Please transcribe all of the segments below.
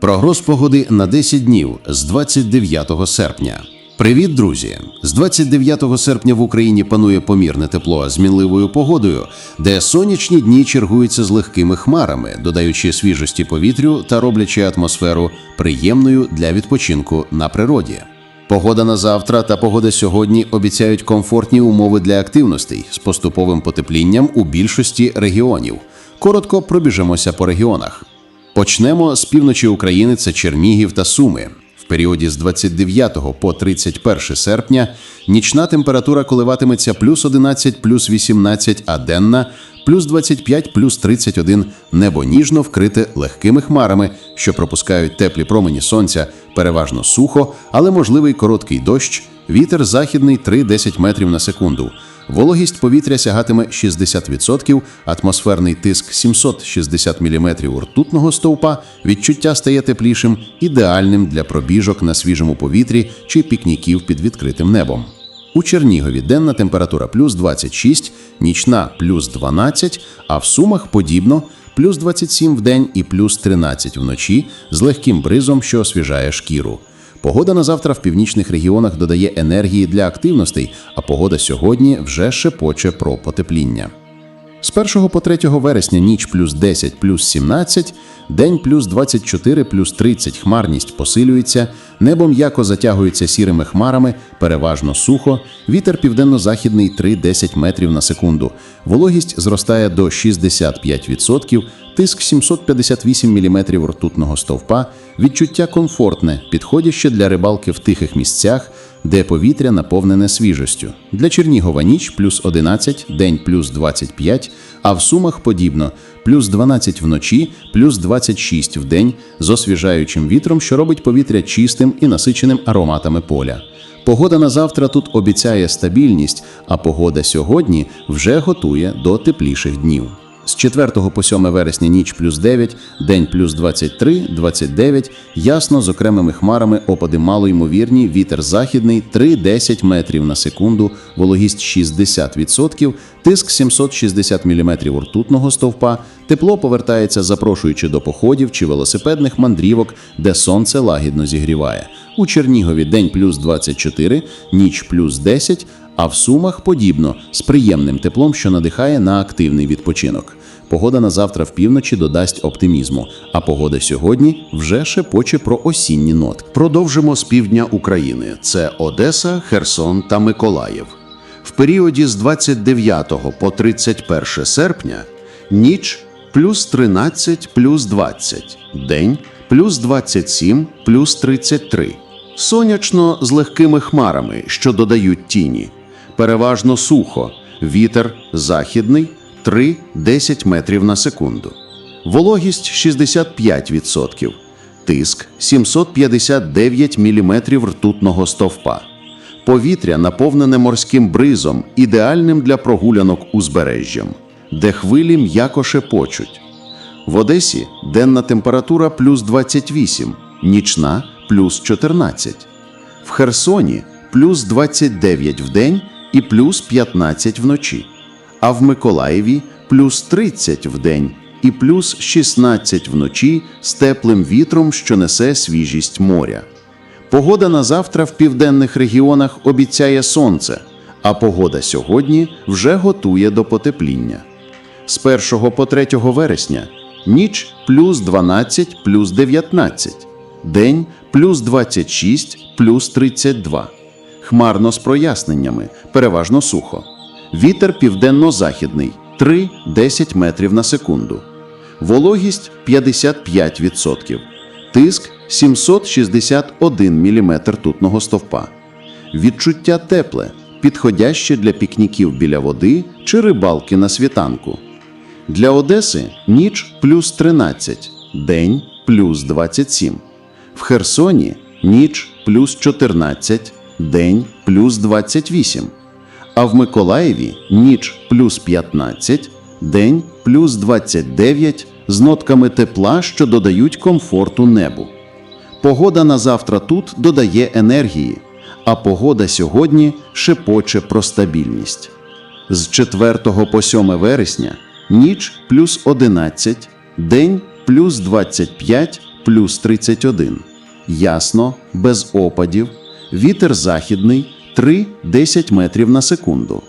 Прогноз погоди на 10 днів з 29 серпня. Привіт, друзі! З 29 серпня в Україні панує помірне тепло з мінливою погодою, де сонячні дні чергуються з легкими хмарами, додаючи свіжості повітрю та роблячи атмосферу приємною для відпочинку на природі. Погода на завтра та погода сьогодні обіцяють комфортні умови для активностей з поступовим потеплінням у більшості регіонів. Коротко пробіжимося по регіонах. Почнемо з півночі України це Чернігів та Суми. В періоді з 29 по 31 серпня нічна температура коливатиметься плюс 11, плюс 18, а денна плюс 25, плюс 31. Небо ніжно вкрите легкими хмарами, що пропускають теплі промені сонця, переважно сухо, але можливий короткий дощ. Вітер західний 3-10 метрів на секунду. Вологість повітря сягатиме 60%, атмосферний тиск 760 мм ртутного стовпа, відчуття стає теплішим, ідеальним для пробіжок на свіжому повітрі чи пікніків під відкритим небом. У Чернігові денна температура плюс 26, нічна плюс 12, а в Сумах подібно плюс 27 в день і плюс 13 вночі з легким бризом, що освіжає шкіру. Погода на завтра в північних регіонах додає енергії для активностей, а погода сьогодні вже шепоче про потепління. З 1 по 3 вересня ніч плюс 10 плюс 17, день плюс 24 плюс 30 хмарність посилюється, небо м'яко затягується сірими хмарами, переважно сухо, вітер південно-західний 3-10 метрів на секунду, вологість зростає до 65%, тиск 758 мм ртутного стовпа, відчуття комфортне, підходяще для рибалки в тихих місцях, де повітря наповнене свіжостю. Для Чернігова ніч плюс 11, день плюс 25, а в Сумах подібно плюс 12 вночі, плюс 26 в день з освіжаючим вітром, що робить повітря чистим і насиченим ароматами поля. Погода на завтра тут обіцяє стабільність, а погода сьогодні вже готує до тепліших днів. З 4 по 7 вересня ніч плюс 9, день плюс 23, 29, ясно з окремими хмарами опади малоймовірні, вітер західний 3-10 метрів на секунду, вологість 60%, тиск 760 мм ртутного стовпа, тепло повертається запрошуючи до походів чи велосипедних мандрівок, де сонце лагідно зігріває. У Чернігові день плюс 24, ніч плюс 10, а в Сумах подібно з приємним теплом, що надихає на активний відпочинок. Погода на завтра в півночі додасть оптимізму, а погода сьогодні вже шепоче про осінні нотки. Продовжимо з півдня України: це Одеса, Херсон та Миколаїв. В періоді з 29 по 31 серпня ніч плюс 13 плюс 20, день плюс 27 плюс 33. Сонячно з легкими хмарами, що додають тіні. Переважно сухо, вітер західний 3-10 метрів на секунду. Вологість 65%, тиск 759 мм ртутного стовпа. Повітря наповнене морським бризом, ідеальним для прогулянок узбережжям, де хвилі м'яко шепочуть. В Одесі денна температура плюс 28, нічна плюс 14. В Херсоні плюс 29 в день і плюс 15 вночі. А в Миколаєві плюс 30 в день і плюс 16 вночі з теплим вітром, що несе свіжість моря. Погода на завтра в південних регіонах обіцяє сонце, а погода сьогодні вже готує до потепління. З 1 по 3 вересня ніч плюс 12 плюс 19, день плюс 26 плюс 32. Хмарно з проясненнями, переважно сухо. Вітер південно-західний 3-10 метрів на секунду. Вологість 55%. Тиск 761 мм ртутного стовпа. Відчуття тепле, підходяще для пікніків біля води чи рибалки на світанку. Для Одеси ніч плюс 13, день плюс 27. В Херсоні ніч плюс 14, день плюс 28. А в Миколаєві ніч плюс 15, день плюс 29 з нотками тепла, що додають комфорту небу. Погода на завтра тут додає енергії, а погода сьогодні шепоче про стабільність. З 4 по 7 вересня ніч плюс 11, день плюс 25 плюс 31. Ясно, без опадів. Вітер західний 3-10 метрів на секунду.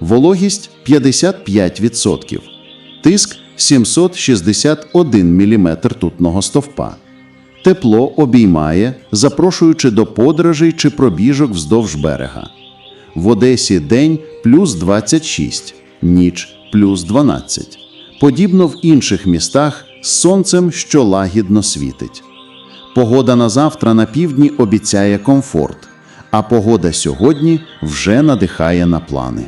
Вологість 55%. Тиск 761 мм ртутного стовпа. Тепло обіймає, запрошуючи до подорожей чи пробіжок вздовж берега. В Одесі день плюс 26, ніч плюс 12. Подібно в інших містах з сонцем, що лагідно світить. Погода на завтра на півдні обіцяє комфорт, а погода сьогодні вже надихає на плани.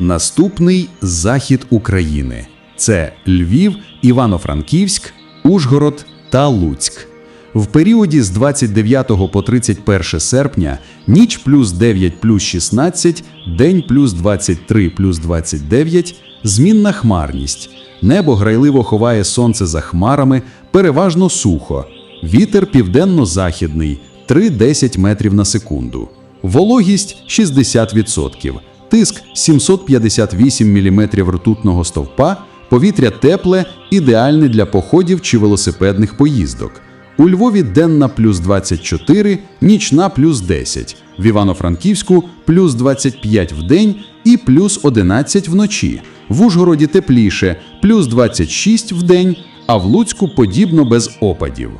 Наступний захід України це Львів, Івано-Франківськ, Ужгород та Луцьк. В періоді з 29 по 31 серпня ніч плюс 9 плюс 16, день плюс 23 плюс 29, змінна хмарність. Небо грайливо ховає сонце за хмарами, переважно сухо. Вітер південно-західний 3-10 метрів на секунду. Вологість 60%. Тиск 758 мм ртутного стовпа, повітря тепле, ідеальне для походів чи велосипедних поїздок. У Львові денна плюс 24, нічна плюс 10, в Івано-Франківську плюс 25 в день і плюс 11 вночі. В Ужгороді тепліше, плюс 26 в день, а в Луцьку подібно без опадів.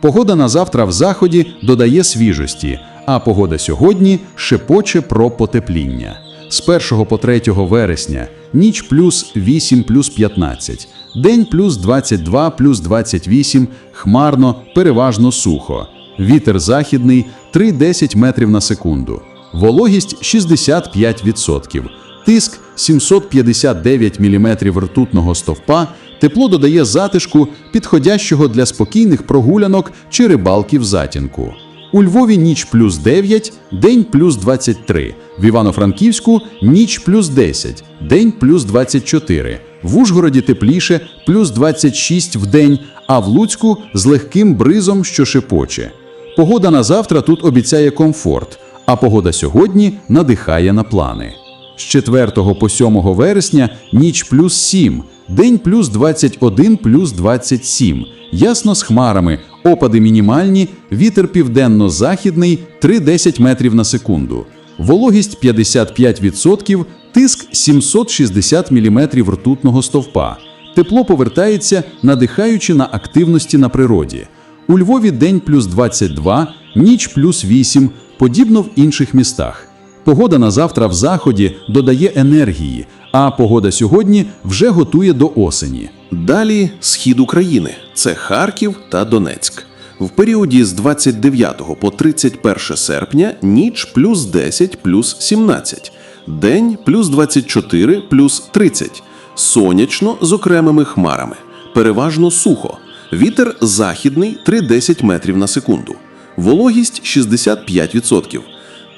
Погода на завтра в заході додає свіжості, а погода сьогодні шепоче про потепління. З 1 по 3 вересня ніч плюс 8 плюс 15, день плюс 22 плюс 28, хмарно, переважно сухо. Вітер західний 3-10 метрів на секунду. Вологість 65%. Тиск 759 мм ртутного стовпа, тепло додає затишку, підходящого для спокійних прогулянок чи рибалки в затінку. У Львові ніч плюс 9, день плюс 23. В Івано-Франківську ніч плюс 10, день плюс 24. В Ужгороді тепліше плюс 26 в день, а в Луцьку з легким бризом, що шепоче. Погода на завтра тут обіцяє комфорт, а погода сьогодні надихає на плани. З 4 по 7 вересня ніч плюс 7, день плюс 21 плюс 27. Ясно з хмарами, опади мінімальні, вітер південно-західний 3-10 метрів на секунду. Вологість 55%, тиск 760 мм ртутного стовпа. Тепло повертається, надихаючи на активності на природі. У Львові день плюс 22, ніч плюс 8, подібно в інших містах. Погода на завтра в заході додає енергії, а погода сьогодні вже готує до осені. Далі схід України це Харків та Донецьк. В періоді з 29 по 31 серпня ніч плюс 10 плюс 17, день плюс 24 плюс 30, сонячно з окремими хмарами, переважно сухо. Вітер західний 3-10 метрів на секунду. Вологість 65%.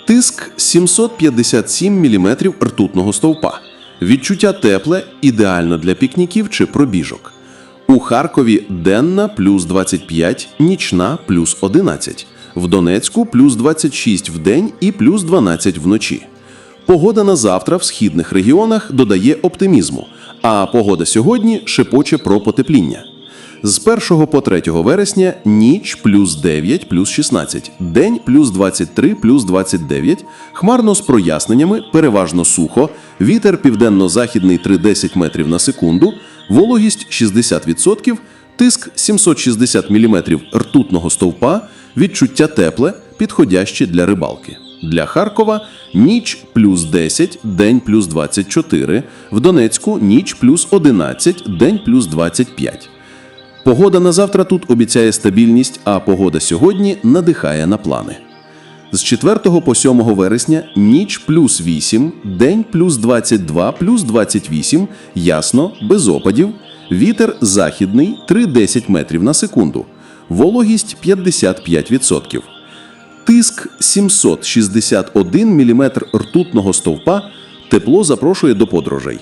Тиск 757 мм ртутного стовпа. Відчуття тепле, ідеально для пікніків чи пробіжок. У Харкові денна плюс 25, нічна плюс 11. В Донецьку плюс 26 в день і плюс 12 вночі. Погода на завтра в східних регіонах додає оптимізму, а погода сьогодні шепоче про потепління. З 1 по 3 вересня ніч плюс 9 плюс 16, день плюс 23 плюс 29, хмарно з проясненнями, переважно сухо, вітер південно-західний 3-10 метрів на секунду, вологість 60%, тиск 760 мм ртутного стовпа, відчуття тепле, підходяще для рибалки. Для Харкова ніч плюс 10, день плюс 24, в Донецьку ніч плюс 11, день плюс 25. Погода на завтра тут обіцяє стабільність, а погода сьогодні надихає на плани. З 4 по 7 вересня ніч плюс 8, день плюс 22 плюс 28, ясно, без опадів, вітер західний 3-10 метрів на секунду, вологість 55%. Тиск 761 мм ртутного стовпа, тепло запрошує до подорожей.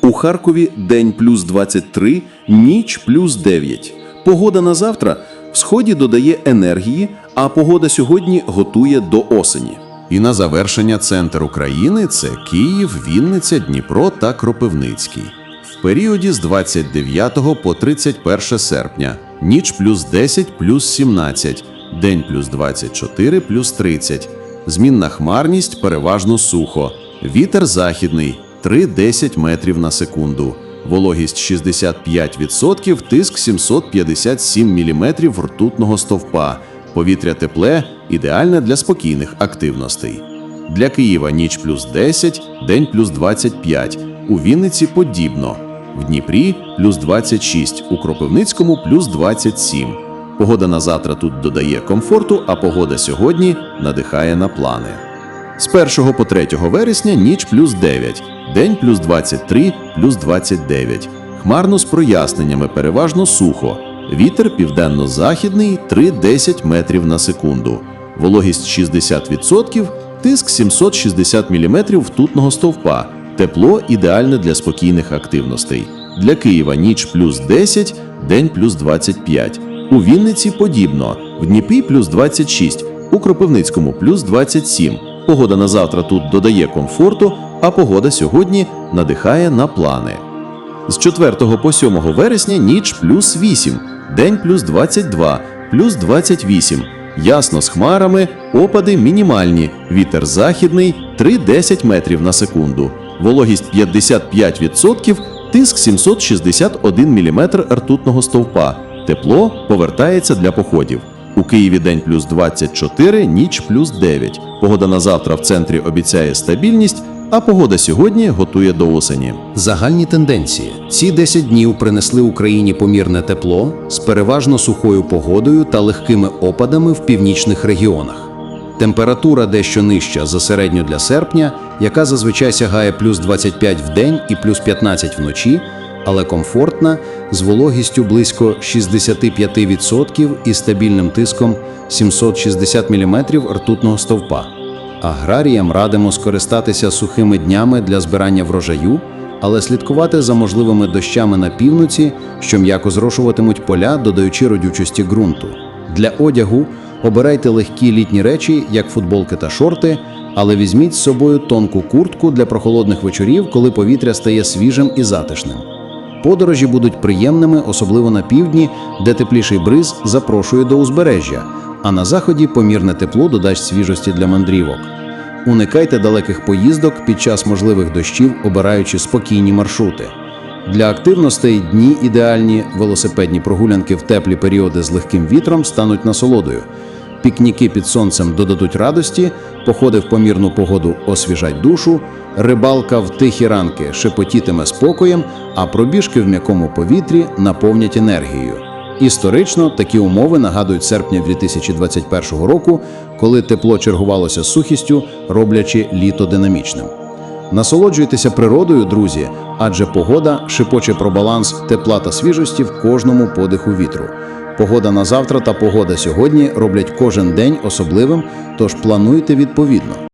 У Харкові день плюс 23, ніч плюс 9. Погода на завтра в сході додає енергії, а погода сьогодні готує до осені. І на завершення центр України це Київ, Вінниця, Дніпро та Кропивницький. В періоді з 29 по 31 серпня, ніч плюс 10 плюс 17, день плюс 24 плюс 30. Змінна хмарність переважно сухо. Вітер західний 3-10 метрів на секунду. Вологість 65%, тиск 757 мм ртутного стовпа. Повітря тепле, ідеальне для спокійних активностей. Для Києва ніч плюс 10, день плюс 25. У Вінниці подібно. В Дніпрі плюс 26, у Кропивницькому плюс 27. Погода на завтра тут додає комфорту, а погода сьогодні надихає на плани. З 1 по 3 вересня ніч плюс 9, день плюс 23, плюс 29. Хмарно з проясненнями, переважно сухо. Вітер південно-західний 3-10 метрів на секунду. Вологість 60%, тиск 760 мм ртутного стовпа. Тепло ідеальне для спокійних активностей. Для Києва ніч плюс 10, день плюс 25. У Вінниці подібно. В Дніпрі плюс 26, у Кропивницькому плюс 27. Погода на завтра тут додає комфорту, а погода сьогодні надихає на плани. З 4 по 7 вересня ніч плюс 8, день плюс 22, плюс 28. Ясно з хмарами, опади мінімальні, вітер західний 3-10 метрів на секунду. Вологість 55%, тиск 761 мм ртутного стовпа. Тепло повертається для походів. У Києві день плюс 24, ніч плюс 9. Погода на завтра в центрі обіцяє стабільність, а погода сьогодні готує до осені. Загальні тенденції. Ці 10 днів принесли Україні помірне тепло з переважно сухою погодою та легкими опадами в північних регіонах. Температура дещо нижча за середню для серпня, яка зазвичай сягає плюс 25 в день і плюс 15 вночі, але комфортна з вологістю близько 65% і стабільним тиском 760 мм ртутного стовпа. Аграріям радимо скористатися сухими днями для збирання врожаю, але слідкувати за можливими дощами на півноці, що м'яко зрошуватимуть поля, додаючи родючості ґрунту. Для одягу обирайте легкі літні речі, як футболки та шорти, але візьміть з собою тонку куртку для прохолодних вечорів, коли повітря стає свіжим і затишним. Подорожі будуть приємними, особливо на півдні, де тепліший бриз запрошує до узбережжя, а на заході помірне тепло додасть свіжості для мандрівок. Уникайте далеких поїздок під час можливих дощів, обираючи спокійні маршрути. Для активностей дні ідеальні велосипедні прогулянки в теплі періоди з легким вітром стануть насолодою. Пікніки під сонцем додадуть радості, походи в помірну погоду освіжать душу, рибалка в тихі ранки шепотітиме спокоєм, а пробіжки в м'якому повітрі наповнять енергією. Історично такі умови нагадують серпня 2021 року, коли тепло чергувалося з сухістю, роблячи літо динамічним. Насолоджуйтеся природою, друзі, адже погода шепоче про баланс тепла та свіжості в кожному подиху вітру. Погода на завтра та погода сьогодні роблять кожен день особливим, тож плануйте відповідно.